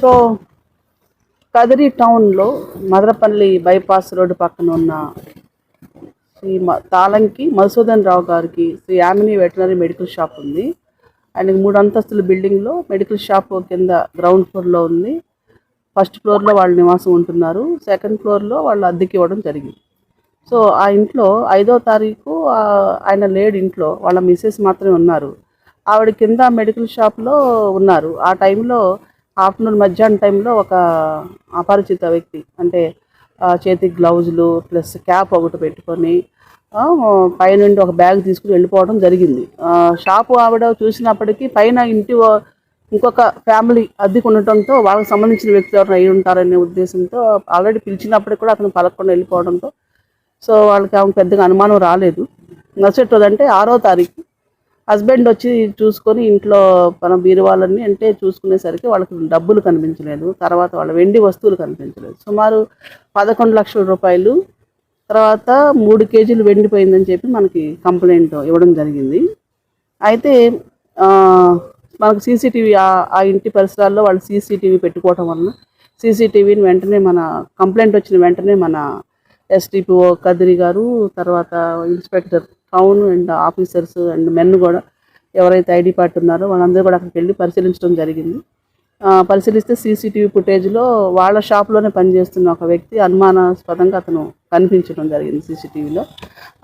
So Kadiri టౌన్లో మదరపల్లి bypass road పక్కన ఉన్న శ్రీ మ- తాళంకి మధుసూదన్ రావు గారికి Sri Yamini veterinary medical shop ఉంది. ఆయనకి మూడు అంతస్తుల బిల్డింగ్లో మెడికల్ షాప్ కింద గ్రౌండ్ ఫ్లోర్లో ఉంది. ఫస్ట్ ఫ్లోర్లో వాళ్ళు నివాసం ఉంటున్నారు. సెకండ్ ఫ్లోర్లో వాళ్ళు అద్దెకి ఇవ్వడం జరిగింది. సో ఆ ఇంట్లో ఐదో తారీఖు ఆయన లేడు ఇంట్లో. వాళ్ళ మిస్సెస్ మాత్రమే ఉన్నారు. ఆవిడ కింద మెడికల్ షాప్లో ఉన్నారు. ఆ టైంలో ఆఫ్టర్నూన్ మధ్యాహ్నం టైంలో ఒక అపరిచిత వ్యక్తి అంటే చేతికి గ్లౌజులు ప్లస్ క్యాప్ ఒకటి పెట్టుకొని పైనుండి ఒక బ్యాగ్ తీసుకుని వెళ్ళిపోవడం జరిగింది. షాపు ఆవిడ చూసినప్పటికీ పైన ఇంటి ఇంకొక ఫ్యామిలీ అద్దెకు ఉండటంతో వాళ్ళకి సంబంధించిన వ్యక్తులు ఎవరైనా అయి ఉంటారనే ఉద్దేశంతో ఆల్రెడీ పిలిచినప్పటికి కూడా అతను పలకకుండా వెళ్ళిపోవడంతో సో వాళ్ళకి ఆమె పెద్దగా అనుమానం రాలేదు. నచ్చేటోదంటే ఆరో తారీఖు హస్బెండ్ వచ్చి చూసుకొని ఇంట్లో మన బీరువాలన్నీ అంటే చూసుకునేసరికి వాళ్ళకి డబ్బులు కనిపించలేదు. తర్వాత వాళ్ళ వెండి వస్తువులు కనిపించలేదు. సుమారు పదకొండు లక్షల రూపాయలు తర్వాత మూడు కేజీలు వెండిపోయిందని చెప్పి మనకి కంప్లైంట్ ఇవ్వడం జరిగింది. అయితే మనకు సీసీటీవీ ఆ ఇంటి పరిసరాల్లో వాళ్ళు సీసీటీవీ పెట్టుకోవటం వలన సీసీటీవీని వెంటనే మన కంప్లైంట్ వచ్చిన వెంటనే మన ఎస్డిపిఓ కదిరి గారు తర్వాత inspector town and officers and men కూడా ఎవరైతే ఐడి పార్ట్ ఉన్నారో వాళ్ళందరూ కూడా అక్కడికి వెళ్ళి పరిశీలించడం జరిగింది. పరిశీలిస్తే సీసీటీవీ ఫుటేజ్లో వాళ్ళ షాప్లోనే పనిచేస్తున్న ఒక వ్యక్తి అనుమానాస్పదంగా అతను కనిపించడం జరిగింది సీసీటీవీలో.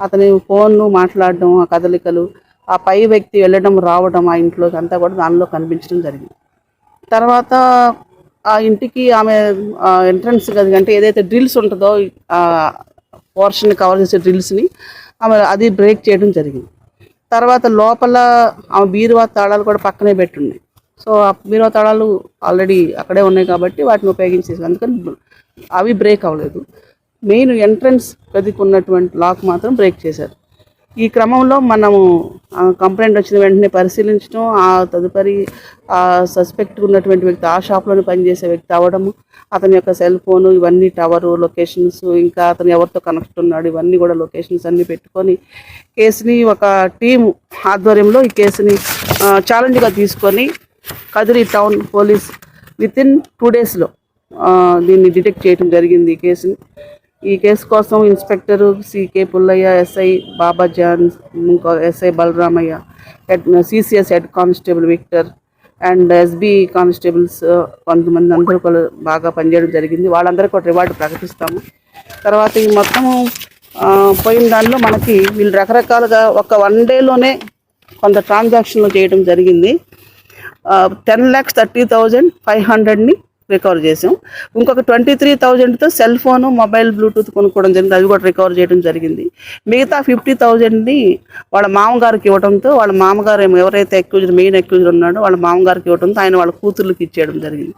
అతని ఫోన్ను మాట్లాడడం ఆ కదలికలు ఆ పై వ్యక్తి వెళ్ళడం రావడం ఆ ఇంట్లోకి అంతా కూడా దానిలో కనిపించడం జరిగింది. తర్వాత ఆ ఇంటికి ఆమె ఎంట్రన్స్ గది అంటే ఏదైతే డ్రిల్స్ ఉంటుందో పోర్షన్ కవర్ చేసే డ్రిల్స్ని ఆమె అది బ్రేక్ చేయడం జరిగింది. తర్వాత లోపల ఆమె బీరువా తాళాలు కూడా పక్కనే పెట్టున్నాయి సో ఆ బీరువా తాళాలు ఆల్రెడీ అక్కడే ఉన్నాయి కాబట్టి వాటిని ఉపయోగించేసి అందుకని అవి బ్రేక్ అవ్వలేదు. మెయిన్ ఎంట్రన్స్ గదికి ఉన్నటువంటి లాక్ మాత్రం బ్రేక్ చేశారు. ఈ క్రమంలో మనము ఆ కంప్లైంట్ వచ్చిన వెంటనే పరిశీలించడం ఆ తదుపరి ఆ సస్పెక్ట్ ఉన్నటువంటి వ్యక్తి ఆ షాప్లోనే పనిచేసే వ్యక్తి అవ్వడము అతని యొక్క సెల్ ఫోను ఇవన్నీ టవరు లొకేషన్స్ ఇంకా అతను ఎవరితో కనెక్ట్ ఉన్నాడు ఇవన్నీ కూడా లొకేషన్స్ అన్నీ పెట్టుకొని కేసుని ఒక టీం ఆధ్వర్యంలో ఈ కేసుని ఛాలెంజ్గా తీసుకొని Kadiri town police with in two డేస్లో దీన్ని డిటెక్ట్ చేయడం జరిగింది ఈ కేసుని. ఈ కేసు కోసం inspector CK Pullaiah SI Baba John ఇంకో SI Balaramaiah head CCS head constable Victor and SB constables కొంతమంది అందరూ కూడా బాగా పనిచేయడం జరిగింది. వాళ్ళందరికీ ఒక రివార్డు ప్రకటిస్తాము. తర్వాత ఈ మొత్తము పోయిన దానిలో మనకి వీళ్ళు రకరకాలుగా ఒక వన్ డేలోనే కొంత ట్రాన్సాక్షన్లు చేయడం జరిగింది. Ten lakhs thirty thousand five హండ్రెడ్ని recover చేసాం. ఇంకొక ట్వంటీ త్రీ థౌజండ్తో సెల్ ఫోను మొబైల్ బ్లూటూత్ కొనుక్కోవడం జరిగింది. అవి కూడా రికవర్ చేయడం జరిగింది. మిగతా ఫిఫ్టీ థౌజండ్ని వాళ్ళ మామగారికి ఇవ్వడంతో వాళ్ళ మామగారు ఎవరైతే అక్యూజర్ మెయిన్ అక్యూజర్ ఉన్నాడో వాళ్ళ మామగారికి ఇవ్వడంతో ఆయన వాళ్ళ కూతుర్లకి ఇచ్చేయడం జరిగింది.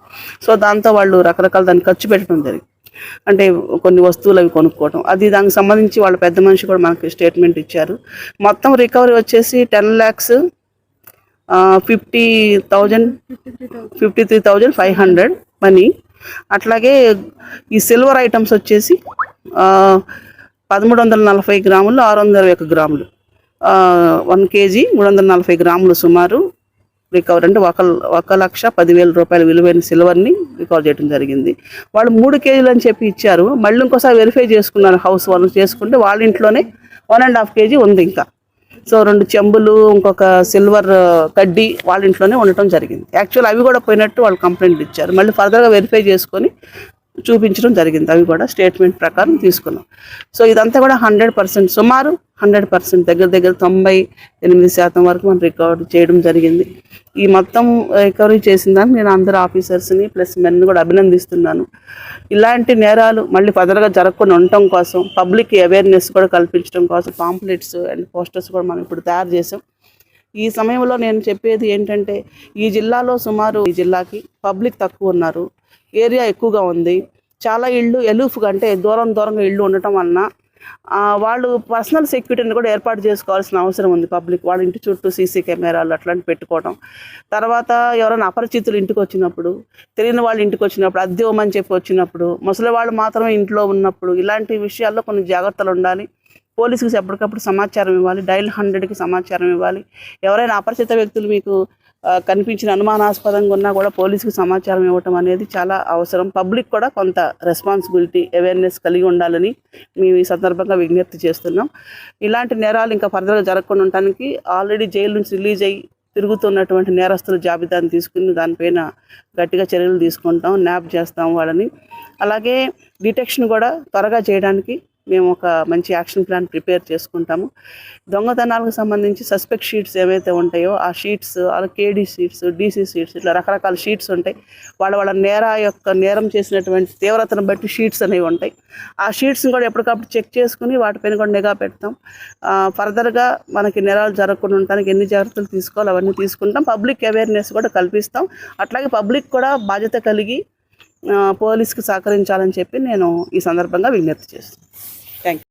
సో దాంతో వాళ్ళు రకరకాల దాన్ని ఖర్చు పెట్టడం జరిగింది. అంటే కొన్ని వస్తువులు అవి కొనుక్కోవడం అది దానికి సంబంధించి వాళ్ళ పెద్ద మనిషి కూడా మనకి స్టేట్మెంట్ ఇచ్చారు. మొత్తం రికవరీ వచ్చేసి ten lakhs fifty thousand fifty three thousand five hundred money. అట్లాగే ఈ సిల్వర్ ఐటమ్స్ వచ్చేసి పదమూడు వందల నలభై గ్రాములు ఆరు వందల ఒక గ్రాములు. వన్ కేజీ మూడు వందల నలభై గ్రాములు సుమారు రికవర్ అంటే ఒక ఒక లక్ష పదివేల రూపాయల విలువైన సిల్వర్ని రికవర్ చేయడం జరిగింది. వాళ్ళు మూడు కేజీలు అని చెప్పి ఇచ్చారు. మళ్ళీ ఇంకోసారి వెరిఫై చేసుకున్నారు హౌస్ వాళ్ళు చేసుకుంటే వాళ్ళ ఇంట్లోనే వన్ అండ్ హాఫ్ కేజీ ఉంది ఇంకా. సో రెండు చెంబులు ఇంకొక సిల్వర్ కడ్డీ వాళ్ళ ఇంట్లోనే ఉండటం జరిగింది. యాక్చువల్ అవి కూడా పోయినట్టు వాళ్ళు కంప్లైంట్ ఇచ్చారు. మళ్ళీ ఫర్దర్గా వెరిఫై చేసుకొని చూపించడం జరిగింది. అవి కూడా స్టేట్మెంట్ ప్రకారం తీసుకున్నాం. సో ఇదంతా కూడా హండ్రెడ్ పర్సెంట్ సుమారు హండ్రెడ్ పర్సెంట్ దగ్గర దగ్గర తొంభై ఎనిమిది శాతం వరకు మనం రికవరీ చేయడం జరిగింది. ఈ మొత్తం రికవరీ చేసిన దాన్ని నేను అందరు ఆఫీసర్స్ని ప్లస్ మెన్ కూడా అభినందిస్తున్నాను. ఇలాంటి నేరాలు మళ్ళీ ఫర్దర్గా జరగకుండా ఉండటం కోసం పబ్లిక్ అవేర్నెస్ కూడా కల్పించడం కోసం పాంప్లెట్స్ అండ్ పోస్టర్స్ కూడా మనం ఇప్పుడు తయారు చేసాం ఈ సమయంలో నేను చెప్పేది ఏంటంటే ఈ జిల్లాలో సుమారు ఈ జిల్లాకి పబ్లిక్ తక్కువ ఉన్నారు. ఏరియా ఎక్కువగా ఉంది. చాలా ఇళ్ళు ఎలూఫ్గా అంటే దూరం దూరంగా ఇళ్ళు ఉండటం వలన వాళ్ళు పర్సనల్ సెక్యూరిటీని కూడా ఏర్పాటు చేసుకోవాల్సిన అవసరం ఉంది పబ్లిక్. వాళ్ళ ఇంటి చుట్టూ సీసీ కెమెరాలు అట్లాంటి పెట్టుకోవడం తర్వాత ఎవరైనా అపరిచితులు ఇంటికి వచ్చినప్పుడు తెలియని వాళ్ళు ఇంటికి వచ్చినప్పుడు అద్దె ఇవ్వమని చెప్పి వచ్చినప్పుడు ముసలి వాళ్ళు మాత్రమే ఇంట్లో ఉన్నప్పుడు ఇలాంటి విషయాల్లో కొన్ని జాగ్రత్తలు ఉండాలి. పోలీసుకి ఎప్పటికప్పుడు సమాచారం ఇవ్వాలి. డైల్ హండ్రెడ్కి సమాచారం ఇవ్వాలి. ఎవరైనా అపరిచిత వ్యక్తులు మీకు కనిపించిన అనుమానాస్పదంగా ఉన్నా కూడా పోలీసుకి సమాచారం ఇవ్వటం అనేది చాలా అవసరం. పబ్లిక్ కూడా కొంత రెస్పాన్సిబిలిటీ అవేర్నెస్ కలిగి ఉండాలని మేము ఈ సందర్భంగా విజ్ఞప్తి చేస్తున్నాం. ఇలాంటి నేరాలు ఇంకా ఫర్దర్గా జరగకుండా ఉండటానికి ఆల్రెడీ జైలు నుంచి రిలీజ్ అయ్యి తిరుగుతున్నటువంటి నేరస్తుల జాబితాను తీసుకుని దానిపైన గట్టిగా చర్యలు తీసుకుంటాం న్యాప్ చేస్తాం వాళ్ళని. అలాగే డిటెక్షన్ కూడా త్వరగా చేయడానికి మేము ఒక మంచి యాక్షన్ ప్లాన్ ప్రిపేర్ చేసుకుంటాము. దొంగతనాలకు సంబంధించి సస్పెక్ట్ షీట్స్ ఏవైతే ఉంటాయో ఆ షీట్స్ అలా కేడీ షీట్స్ డీసీ షీట్స్ ఇట్లా రకరకాల షీట్స్ ఉంటాయి. వాళ్ళ వాళ్ళ నేర యొక్క నేరం చేసినటువంటి తీవ్రతను బట్టి షీట్స్ అనేవి ఉంటాయి. ఆ షీట్స్ని కూడా ఎప్పటికప్పుడు చెక్ చేసుకుని వాటిపైన కూడా నిఘా పెడతాం. ఫర్దర్గా మనకి నేరాలు జరగకుండా ఉండడానికి ఎన్ని జాగ్రత్తలు తీసుకోవాలి అవన్నీ తీసుకుంటాం. పబ్లిక్ అవేర్నెస్ కూడా కల్పిస్తాం. అట్లాగే పబ్లిక్ కూడా బాధ్యత కలిగి పోలీస్కి సహకరించాలని చెప్పి నేను ఈ సందర్భంగా విజ్ఞప్తి చేస్తాను Thank you.